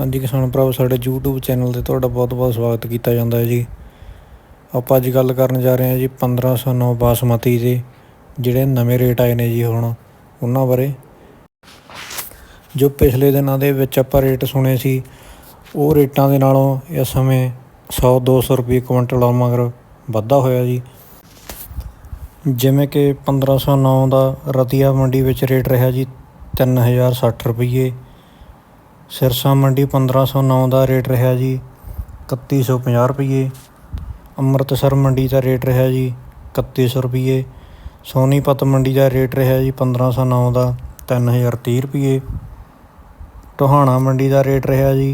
ਹਾਂਜੀ ਕਿਸਾਨ ਭਰਾਵੋ, ਸਾਡੇ YouTube ਚੈਨਲ ਤੇ ਤੁਹਾਡਾ ਬਹੁਤ-ਬਹੁਤ ਸਵਾਗਤ ਕੀਤਾ ਜਾਂਦਾ ਹੈ ਜੀ। ਆਪਾਂ ਅੱਜ ਗੱਲ ਕਰਨ ਜਾ ਰਹੇ ਹਾਂ ਜੀ 1509 ਬਾਸਮਤੀ ਦੇ ਜਿਹੜੇ ਨਵੇਂ ਰੇਟ ਆਏ ਨੇ ਜੀ ਹੁਣ, ਉਹਨਾਂ ਬਾਰੇ। ਜੋ ਪਿਛਲੇ ਦਿਨਾਂ ਦੇ ਵਿੱਚ ਆਪਾਂ ਰੇਟ ਸੁਣੇ ਸੀ, ਉਹ ਰੇਟਾਂ ਦੇ ਨਾਲੋਂ ਇਸ ਸਮੇਂ 100 200 ਰੁਪਏ ਕੁਇੰਟਲ ਮਗਰ ਵਾਧਾ ਹੋਇਆ ਜੀ। ਜਿਵੇਂ ਕਿ 1509 ਦਾ ਰਤੀਆ ਮੰਡੀ ਵਿੱਚ ਰੇਟ ਰਿਹਾ ਜੀ 3060 ਰੁਪਏ ਸਿਰਸਾ ਮੰਡੀ 1509 ਦਾ ਰੇਟ ਰਿਹਾ ਜੀ 3150 ਰੁਪਏ ਅੰਮ੍ਰਿਤਸਰ ਮੰਡੀ ਦਾ ਰੇਟ ਰਿਹਾ ਜੀ 3100 ਰੁਪਏ ਸੋਨੀਪਤ ਮੰਡੀ ਦਾ ਰੇਟ ਰਿਹਾ ਜੀ 1509 ਦਾ 3030 ਰੁਪਏ ਟੋਹਾਣਾ ਮੰਡੀ ਦਾ ਰੇਟ ਰਿਹਾ ਜੀ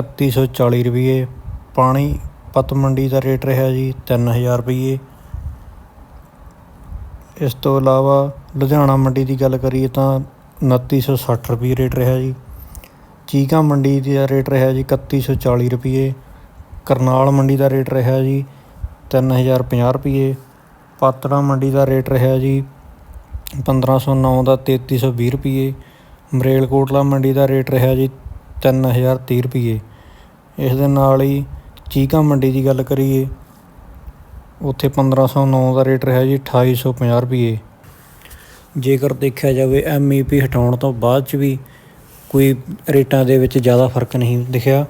3140 ਰੁਪਏ ਪਾਣੀਪਤ ਮੰਡੀ ਦਾ ਰੇਟ ਰਿਹਾ ਜੀ 3000 ਰੁਪਏ ਇਸ ਤੋਂ ਇਲਾਵਾ ਲੁਧਿਆਣਾ ਮੰਡੀ ਦੀ ਗੱਲ ਕਰੀਏ ਤਾਂ 2960 ਰੁਪਏ ਰੇਟ ਰਿਹਾ ਜੀ। ਚੀਕਾ ਮੰਡੀ ਦਾ ਰੇਟ ਰਿਹਾ ਜੀ 3140 ਰੁਪਏ ਕਰਨਾਲ ਮੰਡੀ ਦਾ ਰੇਟ ਰਿਹਾ ਜੀ 3050 ਰੁਪਏ ਪਾਤੜਾ ਮੰਡੀ ਦਾ ਰੇਟ ਰਿਹਾ ਜੀ 1509 ਦਾ 3320 ਰੁਪਏ ਮਰੇਲਕੋਟਲਾ ਮੰਡੀ ਦਾ ਰੇਟ ਰਿਹਾ ਜੀ 3030 ਰੁਪਏ ਇਸ ਦੇ ਨਾਲ ਹੀ ਚੀਕਾ ਮੰਡੀ ਦੀ ਗੱਲ ਕਰੀਏ, ਉੱਥੇ 1509 ਦਾ ਰੇਟ ਰਿਹਾ ਜੀ 2850 ਰੁਪਏ ਜੇਕਰ ਦੇਖਿਆ ਜਾਵੇ ਐਮਈਪੀ ਹਟਾਉਣ ਤੋਂ ਬਾਅਦ ਚ ਵੀ ਕੋਈ ਰੇਟਾਂ ਦੇ ਵਿੱਚ ਜ਼ਿਆਦਾ ਫ਼ਰਕ ਨਹੀਂ ਦਿਖਿਆ।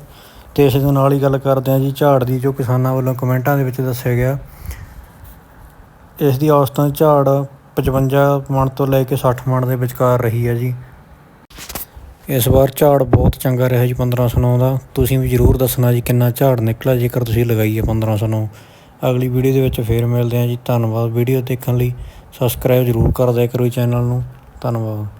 ਤੇ ਇਸ ਦੇ ਨਾਲ ਹੀ ਗੱਲ ਕਰਦੇ ਹਾਂ ਜੀ, ਝਾੜ ਦੀ ਜੋ ਕਿਸਾਨਾਂ ਵੱਲੋਂ ਕਮੈਂਟਾਂ ਦੇ ਵਿੱਚ ਦੱਸਿਆ ਗਿਆ। ਇਸ ਦੀ ਔਸਤਨ ਝਾੜ 55 ਮਣ ਤੋਂ ਲੈ ਕੇ 60 ਮਣ ਦੇ ਵਿਚਕਾਰ ਰਹੀ ਹੈ ਜੀ। ਇਸ ਵਾਰ ਝਾੜ ਬਹੁਤ ਚੰਗਾ ਰਿਹਾ ਜੀ 1509 ਦਾ। ਤੁਸੀਂ ਵੀ ਜ਼ਰੂਰ ਦੱਸਣਾ ਜੀ ਕਿੰਨਾ ਝਾੜ ਨਿਕਲਿਆ, ਜੇਕਰ ਤੁਸੀਂ ਲਗਾਈ ਹੈ 1509 ਅਗਲੀ ਵੀਡੀਓ ਦੇ ਵਿੱਚ ਫੇਰ ਮਿਲਦੇ ਹਾਂ ਜੀ। ਧੰਨਵਾਦ। ਵੀਡੀਓ ਦੇਖਣ ਲਈ ਸਬਸਕ੍ਰਾਈਬ ਜ਼ਰੂਰ ਕਰ ਦਿਆ ਕਰੋ ਚੈਨਲ ਨੂੰ। ਧੰਨਵਾਦ।